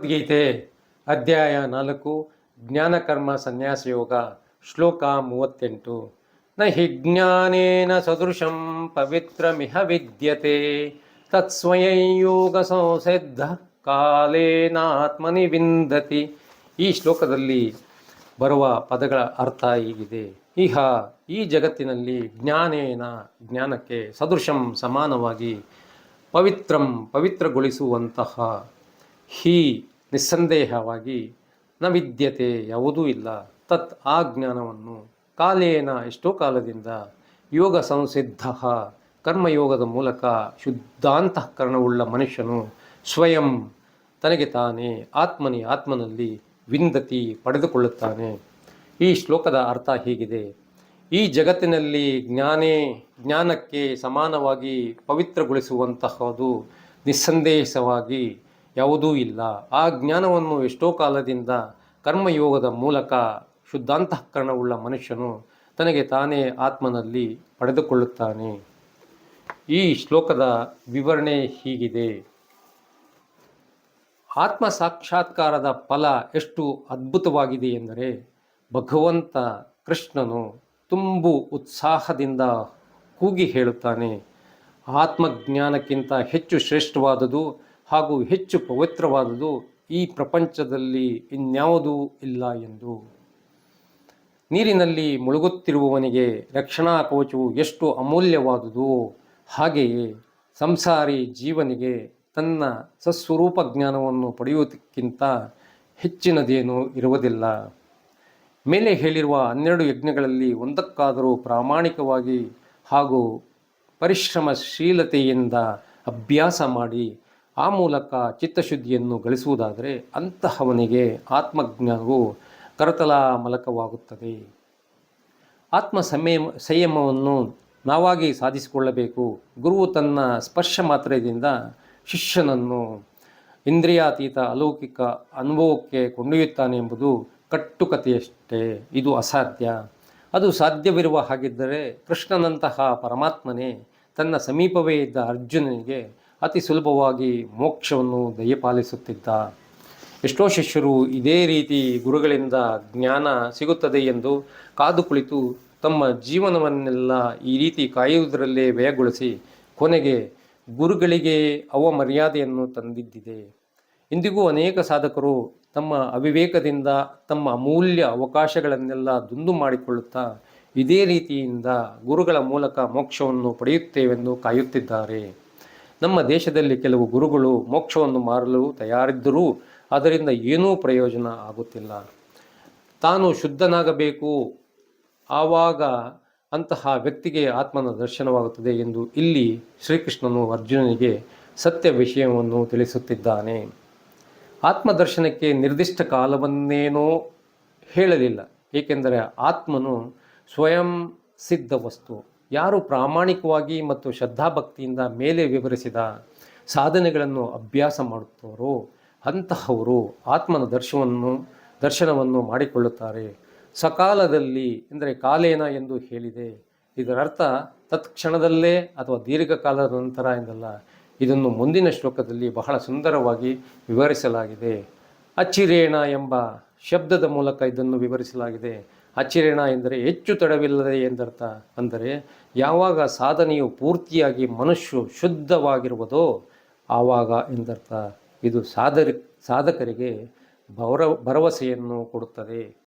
ಭಗವದ್ಗೀತೆ ಅಧ್ಯಾಯ ನಾಲ್ಕು, ಜ್ಞಾನಕರ್ಮ ಸನ್ಯಾಸ ಯೋಗ, ಶ್ಲೋಕ ಮೂವತ್ತೆಂಟು. ನ ಹಿ ಜ್ಞಾನೇನ ಸದೃಶಂ ಪವಿತ್ರಮಿಹ ವಿದ್ಯತೆ, ತತ್ಸ್ವಯಂ ಯೋಗ ಸಂಸಿದ್ಧ ಕಾಲೇನಾತ್ಮನಿ ವಿಂದತಿ. ಈ ಶ್ಲೋಕದಲ್ಲಿ ಬರುವ ಪದಗಳ ಅರ್ಥ ಹೀಗಿದೆ. ಇಹ, ಈ ಜಗತ್ತಿನಲ್ಲಿ ಜ್ಞಾನೇನ ಜ್ಞಾನಕ್ಕೆ ಸದೃಶಂ ಸಮಾನವಾಗಿ ಪವಿತ್ರಂ ಪವಿತ್ರಗೊಳಿಸುವಂತಹ ಹೀ ನಿಸ್ಸಂದೇಹವಾಗಿ ನ ವಿದ್ಯತೆ ಯಾವುದೂ ಇಲ್ಲ. ತತ್ ಆ ಜ್ಞಾನವನ್ನು ಕಾಲೇನ ಎಷ್ಟೋ ಕಾಲದಿಂದ ಯೋಗ ಸಂಸಿದ್ಧ, ಕರ್ಮಯೋಗದ ಮೂಲಕ ಶುದ್ಧಾಂತಃಕರಣವುಳ್ಳ ಮನುಷ್ಯನು ಸ್ವಯಂ ತನಗೆ ತಾನೇ ಆತ್ಮನಿ ಆತ್ಮನಲ್ಲಿ ವಿಂದತಿ ಪಡೆದುಕೊಳ್ಳುತ್ತಾನೆ. ಈ ಶ್ಲೋಕದ ಅರ್ಥ ಹೀಗಿದೆ. ಈ ಜಗತ್ತಿನಲ್ಲಿ ಜ್ಞಾನೇ ಜ್ಞಾನಕ್ಕೆ ಸಮಾನವಾಗಿ ಪವಿತ್ರಗೊಳಿಸುವಂತಹದು ನಿಸ್ಸಂದೇಶವಾಗಿ ಯಾವುದೂ ಇಲ್ಲ. ಆ ಜ್ಞಾನವನ್ನು ಎಷ್ಟೋ ಕಾಲದಿಂದ ಕರ್ಮಯೋಗದ ಮೂಲಕ ಶುದ್ಧಾಂತಃಕರಣವುಳ್ಳ ಮನುಷ್ಯನು ತನಗೆ ತಾನೇ ಆತ್ಮನಲ್ಲಿ ಪಡೆದುಕೊಳ್ಳುತ್ತಾನೆ. ಈ ಶ್ಲೋಕದ ವಿವರಣೆ ಹೀಗಿದೆ. ಆತ್ಮ ಸಾಕ್ಷಾತ್ಕಾರದ ಫಲ ಎಷ್ಟು ಅದ್ಭುತವಾಗಿದೆ ಎಂದರೆ, ಭಗವಂತ ಕೃಷ್ಣನು ತುಂಬು ಉತ್ಸಾಹದಿಂದ ಕೂಗಿ ಹೇಳುತ್ತಾನೆ, ಆತ್ಮಜ್ಞಾನಕ್ಕಿಂತ ಹೆಚ್ಚು ಶ್ರೇಷ್ಠವಾದುದು ಹಾಗೂ ಹೆಚ್ಚು ಪವಿತ್ರವಾದುದು ಈ ಪ್ರಪಂಚದಲ್ಲಿ ಇನ್ಯಾವುದೂ ಇಲ್ಲ ಎಂದು. ನೀರಿನಲ್ಲಿ ಮುಳುಗುತ್ತಿರುವವನಿಗೆ ರಕ್ಷಣಾ ಕವಚವು ಎಷ್ಟು ಅಮೂಲ್ಯವಾದುದು ಹಾಗೆಯೇ ಸಂಸಾರಿ ಜೀವನಿಗೆ ತನ್ನ ಸಸ್ವರೂಪ ಜ್ಞಾನವನ್ನು ಪಡೆಯುವುದಕ್ಕಿಂತ ಹೆಚ್ಚಿನದೇನೂ ಇರುವುದಿಲ್ಲ. ಮೇಲೆ ಹೇಳಿರುವ ಹನ್ನೆರಡು ಯಜ್ಞಗಳಲ್ಲಿ ಒಂದಕ್ಕಾದರೂ ಪ್ರಾಮಾಣಿಕವಾಗಿ ಹಾಗೂ ಪರಿಶ್ರಮಶೀಲತೆಯಿಂದ ಅಭ್ಯಾಸ ಮಾಡಿ ಆ ಮೂಲಕ ಚಿತ್ತಶುದ್ಧಿಯನ್ನು ಗಳಿಸುವುದಾದರೆ ಅಂತಹವನಿಗೆ ಆತ್ಮಜ್ಞಾನವು ಕರತಲ ಮಲಕವಾಗುತ್ತದೆ. ಆತ್ಮ ಸಂಯಮ ಸಂಯಮವನ್ನು ನಾವಾಗಿ ಸಾಧಿಸಿಕೊಳ್ಳಬೇಕು. ಗುರುವು ತನ್ನ ಸ್ಪರ್ಶ ಮಾತ್ರದಿಂದ ಶಿಷ್ಯನನ್ನು ಇಂದ್ರಿಯಾತೀತ ಅಲೌಕಿಕ ಅನುಭವಕ್ಕೆ ಕೊಂಡೊಯ್ಯುತ್ತಾನೆ ಎಂಬುದು ಕಟ್ಟುಕತೆಯಷ್ಟೇ ಇದು ಅಸಾಧ್ಯ. ಅದು ಸಾಧ್ಯವಿರುವ ಹಾಗಿದ್ದರೆ ಕೃಷ್ಣನಂತಹ ಪರಮಾತ್ಮನೇ ತನ್ನ ಸಮೀಪವೇ ಇದ್ದ ಅರ್ಜುನನಿಗೆ ಅತಿ ಸುಲಭವಾಗಿ ಮೋಕ್ಷವನ್ನು ದಯಪಾಲಿಸುತ್ತಿದ್ದ. ಎಷ್ಟೋ ಶಿಷ್ಯರು ಇದೇ ರೀತಿ ಗುರುಗಳಿಂದ ಜ್ಞಾನ ಸಿಗುತ್ತದೆ ಎಂದು ಕಾದು ಕುಳಿತು ತಮ್ಮ ಜೀವನವನ್ನೆಲ್ಲ ಈ ರೀತಿ ಕಾಯುವುದರಲ್ಲೇ ವ್ಯಯಗೊಳಿಸಿ ಕೊನೆಗೆ ಗುರುಗಳಿಗೆ ಅವಮರ್ಯಾದೆಯನ್ನು ತಂದಿದ್ದಿದೆ. ಇಂದಿಗೂ ಅನೇಕ ಸಾಧಕರು ತಮ್ಮ ಅವಿವೇಕದಿಂದ ತಮ್ಮ ಅಮೂಲ್ಯ ಅವಕಾಶಗಳನ್ನೆಲ್ಲ ದುಂದು ಮಾಡಿಕೊಳ್ಳುತ್ತಾ ಇದೇ ರೀತಿಯಿಂದ ಗುರುಗಳ ಮೂಲಕ ಮೋಕ್ಷವನ್ನು ಪಡೆಯುತ್ತೇವೆಂದು ಕಾಯುತ್ತಿದ್ದಾರೆ. ನಮ್ಮ ದೇಶದಲ್ಲಿ ಕೆಲವು ಗುರುಗಳು ಮೋಕ್ಷವನ್ನು ಮಾರಲು ತಯಾರಿದ್ದರೂ ಅದರಿಂದ ಏನೂ ಪ್ರಯೋಜನ ಆಗುತ್ತಿಲ್ಲ. ತಾನು ಶುದ್ಧನಾಗಬೇಕು. ಆವಾಗ ಅಂತಹ ವ್ಯಕ್ತಿಗೆ ಆತ್ಮನ ದರ್ಶನವಾಗುತ್ತದೆ ಎಂದು ಇಲ್ಲಿ ಶ್ರೀಕೃಷ್ಣನು ಅರ್ಜುನನಿಗೆ ಸತ್ಯ ವಿಷಯವನ್ನು ತಿಳಿಸುತ್ತಿದ್ದಾನೆ. ಆತ್ಮದರ್ಶನಕ್ಕೆ ನಿರ್ದಿಷ್ಟ ಕಾಲವನ್ನೇನೋ ಹೇಳಲಿಲ್ಲ. ಏಕೆಂದರೆ ಆತ್ಮನು ಸ್ವಯಂ ಸಿದ್ಧ ವಸ್ತು. ಯಾರು ಪ್ರಾಮಾಣಿಕವಾಗಿ ಮತ್ತು ಶ್ರದ್ಧಾಭಕ್ತಿಯಿಂದ ಮೇಲೆ ವಿವರಿಸಿದ ಸಾಧನೆಗಳನ್ನು ಅಭ್ಯಾಸ ಮಾಡುತ್ತವರೋ ಅಂತಹವರು ಆತ್ಮನ ದರ್ಶನವನ್ನು ದರ್ಶನವನ್ನು ಮಾಡಿಕೊಳ್ಳುತ್ತಾರೆ. ಸಕಾಲದಲ್ಲಿ ಅಂದರೆ ಕಾಲೇನ ಎಂದು ಹೇಳಿದೆ. ಇದರರ್ಥ ತತ್ಕ್ಷಣದಲ್ಲೇ ಅಥವಾ ದೀರ್ಘಕಾಲದ ನಂತರ ಎಂದಲ್ಲ, ಇದನ್ನು ಮುಂದಿನ ಶ್ಲೋಕದಲ್ಲಿ ಬಹಳ ಸುಂದರವಾಗಿ ವಿವರಿಸಲಾಗಿದೆ. ಅಚಿರೇಣ ಎಂಬ ಶಬ್ದದ ಮೂಲಕ ಇದನ್ನು ವಿವರಿಸಲಾಗಿದೆ. ಅಚ್ಚಿರೇಣ ಎಂದರೆ ಹೆಚ್ಚು ತಡವಿಲ್ಲದೆ ಎಂದರ್ಥ. ಅಂದರೆ ಯಾವಾಗ ಸಾಧನೆಯು ಪೂರ್ತಿಯಾಗಿ ಮನುಷ್ಯ ಶುದ್ಧವಾಗಿರುವುದೋ ಆವಾಗ ಎಂದರ್ಥ. ಇದು ಸಾಧರಿ, ಸಾಧಕರಿಗೆ ಭರ ಭರವಸೆಯನ್ನು ಕೊಡುತ್ತದೆ.